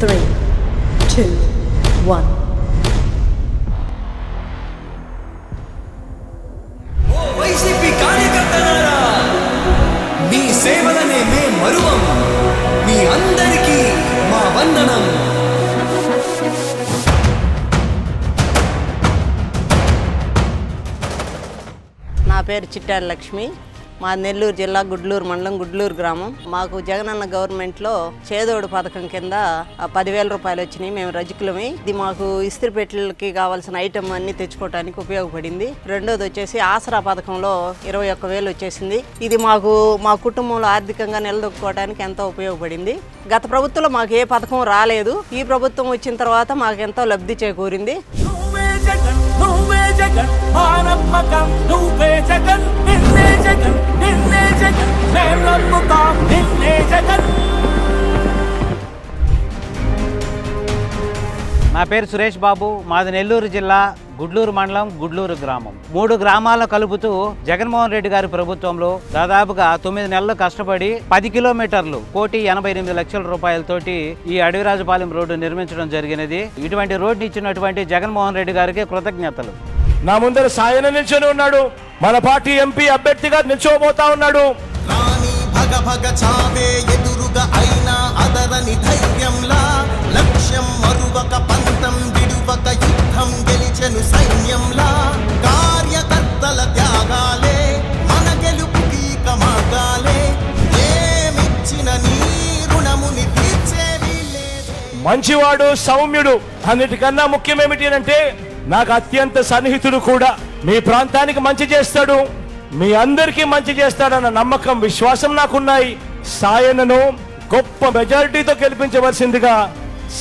three, two, one. ఓ YCP కార్యకర్తలారా మీ సేవలనే మే మరువం మీ అందరికీ మా వందనం నా పేరు చిట్టారి లక్ష్మి మా నెల్లూరు జిల్లా గుడ్లూరు మండలం గుడ్లూరు గ్రామం. మాకు జగనన్న గవర్నమెంట్లో చేదోడు పథకం కింద పదివేల రూపాయలు వచ్చినాయి. మేము రజకులమి. ఇది మాకు ఇస్త్రీ పెట్టెలకి కావాల్సిన ఐటమ్ అన్ని తెచ్చుకోవడానికి ఉపయోగపడింది. రెండోది వచ్చేసి ఆసరా పథకంలో ఇరవై ఒక్క వేలు వచ్చేసింది. ఇది మాకు మా కుటుంబంలో ఆర్థికంగా నిలదొక్కుకోవడానికి ఎంతో ఉపయోగపడింది. గత ప్రభుత్వంలో మాకు ఏ పథకం రాలేదు. ఈ ప్రభుత్వం వచ్చిన తర్వాత మాకు ఎంతో లబ్ధి చేకూరింది. నువ్వే జగన్ నువ్వే జగన్ మా నమ్మకం నువ్వే జగన్ జగన్ నిన్నే జగన్ మేం నమ్ముతాం నిన్నే జగన్ నా పేరు సురేష్ బాబు. మాది నెల్లూరు జిల్లా గుడ్లూరు మండలం గుడ్లూరు గ్రామం. మూడు గ్రామాలను కలుపుతూ జగన్మోహన్ రెడ్డి గారి ప్రభుత్వంలో దాదాపుగా తొమ్మిది నెలలు కష్టపడి పది కిలోమీటర్లు కోటి ఎనభై ఎనిమిది లక్షల రూపాయలతోటి ఈ అడవిరాజపాలెం రోడ్డు నిర్మించడం జరిగినది. ఇటువంటి రోడ్డు ఇచ్చినటువంటి జగన్మోహన్ రెడ్డి గారికి కృతజ్ఞతలు. నా ముందర సాయన నిల్చొని ఉన్నాడు. మన పార్టీ ఎంపీ అభ్యర్థిగా నిల్చోబోతా ఉన్నాడు. రాణి భగ భగ చావే ఎదురుగా అయినా అదరని ధైర్యంలా లక్ష్యం మరువక పంతం విడువక యుద్ధం గెలిచెను సైన్యంలా కార్యకర్తల త్యాగాలే మన ఏమిచ్చిన నీ రుణముని తీర్చేవి లేదే మంచివాడు సౌమ్యుడు అన్నిటికన్నా ముఖ్యమేమిటి అంటే నాకు అత్యంత సన్నిహితుడు కూడా మీ ప్రాంతానికి మంచి చేస్తాడు. మీ అందరికీ మంచి చేస్తాడన్న నమ్మకం విశ్వాసం నాకున్నాయి. సాయనను గొప్ప మెజారిటీతో గెలిపించవలసిందిగా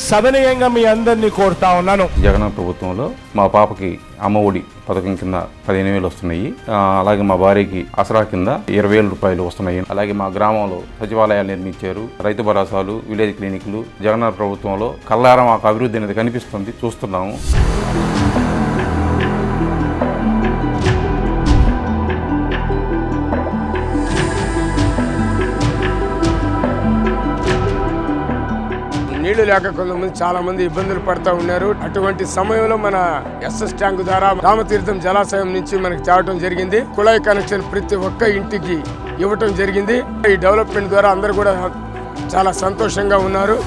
సవినయంగా మీ అందరినీ కోరుతా ఉన్నాను. జగన్ ప్రభుత్వంలో మా పాపకి అమ్మ ఒడి పథకం కింద పదిహేను వేలు వస్తున్నాయి. అలాగే మా భార్యకి అసరా కింద ఇరవై వేల రూపాయలు వస్తున్నాయి. అలాగే మా గ్రామంలో సచివాలయాలు నిర్మించారు. రైతు భరోసాలు విలేజ్ క్లినిక్లు. జగన్ ప్రభుత్వంలో కల్లారం మాకు అభివృద్ధి అనేది కనిపిస్తుంది. చూస్తున్నాము. నీళ్ళు లేక కొంతమంది చాలా మంది ఇబ్బందులు పడతా ఉన్నారు. అటువంటి సమయంలో మన ఎస్ఎస్ ట్యాంక్ ద్వారా రామతీర్థం జలాశయం నుంచి మనకి తేవటం జరిగింది. కుళాయి కనెక్షన్ ప్రతి ఒక్క ఇంటికి ఇవ్వటం జరిగింది. ఈ డెవలప్మెంట్ ద్వారా అందరూ కూడా చాలా సంతోషంగా ఉన్నారు.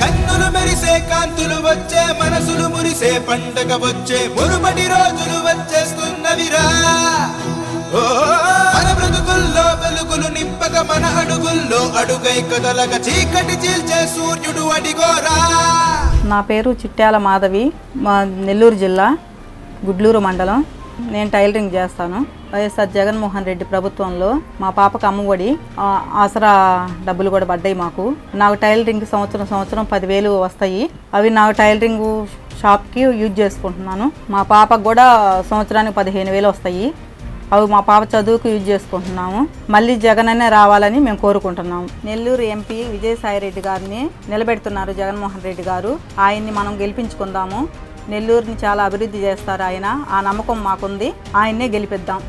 కన్నులు మెరిసే కాంతులు వచ్చే మనసులు మురిసే పండగ వచ్చే మునుపటి రోజులు వచ్చేస్తున్నవిరా. ఓ, వెలుగులు మన అడుగుల్లో అడుగై కదలక చీకటి చీల్చే సూర్యుడు అడిగోరా. నా పేరు చిట్యాల మాధవి మా నెల్లూరు జిల్లా గుడ్లూరు మండలం. నేను టైలరింగ్ చేస్తాను. వైఎస్ఆర్ జగన్మోహన్ రెడ్డి ప్రభుత్వంలో మా పాపకు అమ్మఒడి ఆసరా డబ్బులు కూడా పడ్డాయి మాకు. నాకు టైలరింగ్ సంవత్సరం సంవత్సరం పదివేలు వస్తాయి. అవి నాకు టైలరింగ్ షాప్కి యూజ్ చేసుకుంటున్నాను. మా పాపకు కూడా సంవత్సరానికి పదిహేను వేలు వస్తాయి. అవి మా పాప చదువుకు యూజ్ చేసుకుంటున్నాము. మళ్ళీ జగన్ అనే రావాలని మేము కోరుకుంటున్నాము. నెల్లూరు ఎంపీ విజయసాయి రెడ్డి గారిని నిలబెడుతున్నారు జగన్మోహన్ రెడ్డి గారు. ఆయన్ని మనం గెలిపించుకుందాము. నెల్లూరుని చాలా అభివృద్ధి చేస్తారు ఆయన. ఆ నమ్మకం మాకుంది. ఆయన్నే గెలిపిద్దాం.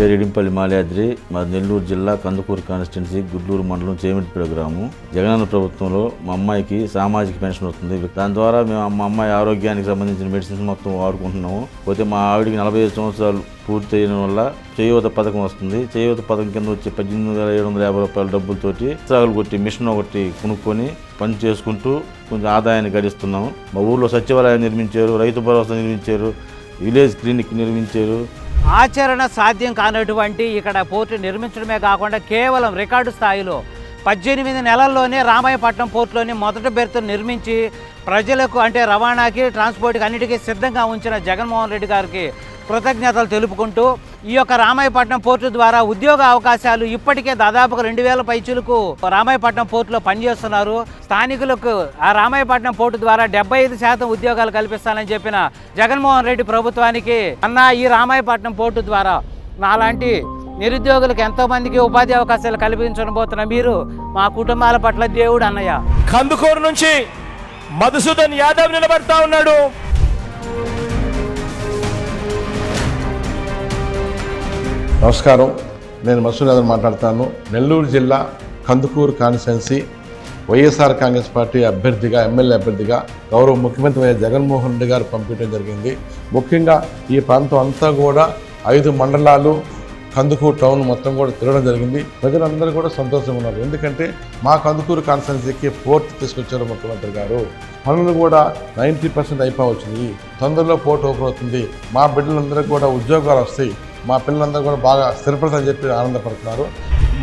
పేరు ఇడింపల్లి మాల్యాద్రి మా నెల్లూరు జిల్లా కందుకూరు కాన్స్టిట్యున్సీ గుడ్లూరు మండలం చేమిటిపేట గ్రామం. జగనన్న ప్రభుత్వంలో మా అమ్మాయికి సామాజిక పెన్షన్ వస్తుంది. దాని ద్వారా మేము మా అమ్మాయి ఆరోగ్యానికి సంబంధించిన మెడిసిన్స్ మొత్తం వాడుకుంటున్నాము. పోతే మా ఆవిడికి నలభై ఐదు సంవత్సరాలు పూర్తయిన వల్ల చేయూత పథకం వస్తుంది. చేయూత పథకం కింద వచ్చి పద్దెనిమిది వేల ఏడు వందల యాభై రూపాయల డబ్బులతోటి సాగులు కొట్టి మిషన్ ఒకటి కొనుక్కొని పని చేసుకుంటూ కొంచెం ఆదాయాన్ని గడిస్తున్నాము. మా ఊర్లో సచివాలయం నిర్మించారు రైతు భరోసా నిర్మించారు విలేజ్ క్లినిక్ నిర్మించారు. ఆచరణ సాధ్యం కానటువంటి ఇక్కడ పోర్టు నిర్మించడమే కాకుండా కేవలం రికార్డు స్థాయిలో పద్దెనిమిది నెలల్లోనే రామాయపట్నం పోర్టులోని మొదటి బెర్త్ నిర్మించి ప్రజలకు అంటే రవాణాకి ట్రాన్స్పోర్ట్కి అన్నిటికీ సిద్ధంగా ఉంచిన జగన్మోహన్ రెడ్డి గారికి కృతజ్ఞతలు తెలుపుకుంటూ ఈ యొక్క రామాయపట్నం పోర్టు ద్వారా ఉద్యోగ అవకాశాలు ఇప్పటికే దాదాపుగా రెండు వేల పైచులకు రామాయపట్నం పోర్టులో పనిచేస్తున్నారు. స్థానికులకు ఆ రామాయపట్నం పోర్టు ద్వారా డెబ్బై ఐదు శాతం ఉద్యోగాలు కల్పిస్తానని చెప్పిన జగన్మోహన్ రెడ్డి ప్రభుత్వానికి అన్న ఈ రామాయపట్నం పోర్టు ద్వారా నాలాంటి నిరుద్యోగులకు ఎంతో మందికి ఉపాధి అవకాశాలు కల్పించబోతున్న మీరు మా కుటుంబాల పట్ల దేవుడు అన్నయ్య. కందుకూరు నుంచి మధుసూదన్ యాదవ్ నిలబడతా ఉన్నాడు. నమస్కారం. నేను మసూర్ మాట్లాడుతాను. నెల్లూరు జిల్లా కందుకూరు కాన్స్టిట్యున్సీ వైఎస్ఆర్ కాంగ్రెస్ పార్టీ అభ్యర్థిగా ఎమ్మెల్యే అభ్యర్థిగా గౌరవ ముఖ్యమంత్రి వైఎస్ జగన్మోహన్ రెడ్డి గారు పంపించడం జరిగింది. ముఖ్యంగా ఈ ప్రాంతం అంతా కూడా ఐదు మండలాలు కందుకూరు టౌన్ మొత్తం కూడా తిరగడం జరిగింది. ప్రజలందరూ కూడా సంతోషంగా ఉన్నారు. ఎందుకంటే మా కందుకూరు కాన్స్టిట్యున్సీకి ఫోర్త్ తీసుకొచ్చారు ముఖ్యమంత్రి గారు. పనులు కూడా నైంటీ పర్సెంట్ అయిపోవచ్చింది తొందరలో పోర్ట్ ఓపెన్ అవుతుంది. మా బిడ్డలందరికీ కూడా ఉద్యోగాలు వస్తాయి. మా పిల్లలందరూ కూడా బాగా స్థిరపడతారని చెప్పి ఆనందపడుతున్నారు.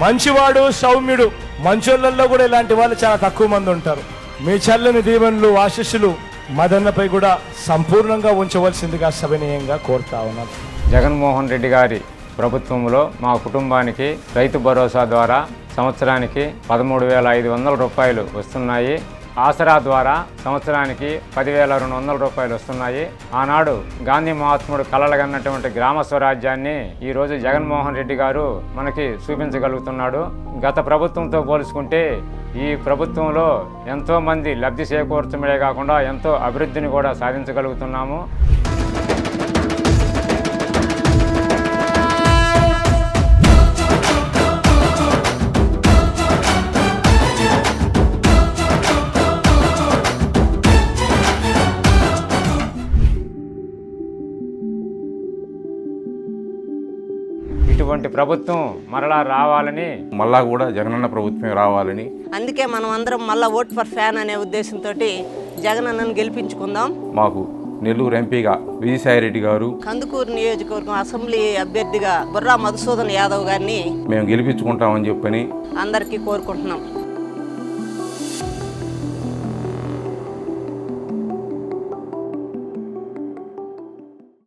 మంచివాడు సౌమ్యుడు మంచోళ్ళల్లో కూడా ఇలాంటి వాళ్ళు చాలా తక్కువ మంది ఉంటారు. మీ చల్లని దీవెనలు ఆశీస్సులు మదన్నపై కూడా సంపూర్ణంగా ఉంచవలసిందిగా సవినయంగా కోరుతా ఉన్నాను జగన్మోహన్ రెడ్డి గారి ప్రభుత్వంలో మా కుటుంబానికి రైతు భరోసా ద్వారా సంవత్సరానికి పదమూడు వేల ఐదు వందల రూపాయలు వస్తున్నాయి. ఆసరా ద్వారా సంవత్సరానికి పదివేల రెండు వందల రూపాయలు వస్తున్నాయి. ఆనాడు గాంధీ మహాత్ముడు కలలగన్నటువంటి గ్రామ స్వరాజ్యాన్ని ఈరోజు జగన్మోహన్ రెడ్డి గారు మనకి చూపించగలుగుతున్నాడు. గత ప్రభుత్వంతో పోల్చుకుంటే ఈ ప్రభుత్వంలో ఎంతో మంది లబ్ధి చేకూర్చడమే కాకుండా ఎంతో అభివృద్ధిని కూడా సాధించగలుగుతున్నాము. ఇటువంటి ప్రభుత్వం మరలా రావాలని మళ్ళా కూడా జగనన్న ప్రభుత్వమే రావాలని. అందుకే మనం అందరం మళ్ళీ ఓట్ ఫర్ ఫ్యాన్ అనే ఉద్దేశంతో జగన్ అన్నను గెలిపించుకుందాం. మాకు నెల్లూరు ఎంపీగా విజయసాయిరెడ్డి గారు కందుకూరు నియోజకవర్గం అసెంబ్లీ అభ్యర్థిగా బుర్రా మధుసూదన్ యాదవ్ గారిని మేము గెలిపించుకుంటామని చెప్పని అందరికీ కోరుకుంటున్నాం.